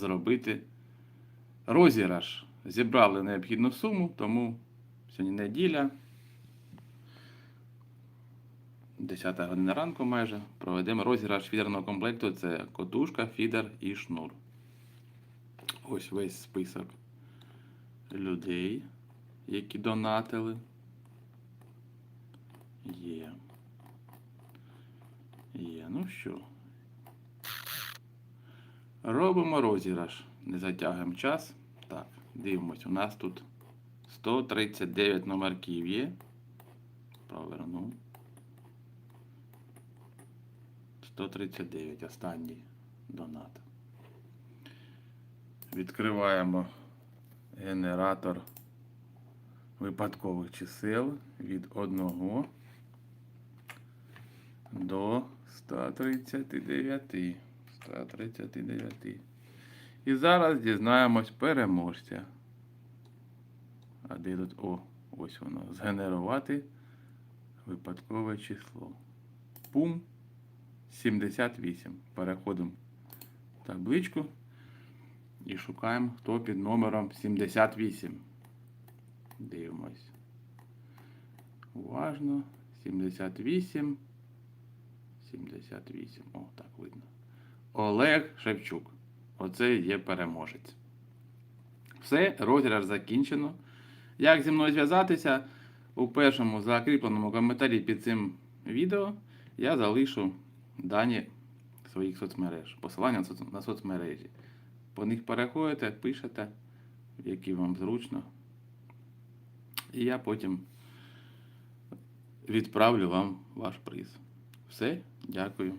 зробити розіграш. Зібрали необхідну суму, тому сьогодні неділя. 10 година ранку майже проведемо розіграш фідерного комплекту. Це котушка, фідер і шнур. Ось весь список людей, які донатили. Є. Є. Ну що. Робимо розіграш. Не затягуємо час. Так, дивимось. У нас тут 139 номерків є. Проверну. 139. Останній донат. Відкриваємо генератор випадкових чисел від 1 до 139. 139. І зараз дізнаємось переможця. А де тут? О, ось воно. Згенерувати випадкове число. Пум 78. Переходимо в табличку і шукаємо, хто під номером 78. Дивимось. Уважно. 78. 78. О, так видно. Олег Шевчук. Оце є переможець. Все, розіграш закінчено. Як зі мною зв'язатися? У першому закріпленому коментарі під цим відео я залишу дані своїх соцмереж, посилання на соцмережі. По них переходите, пишете, які вам зручно. І я потім відправлю вам ваш приз. Все, дякую.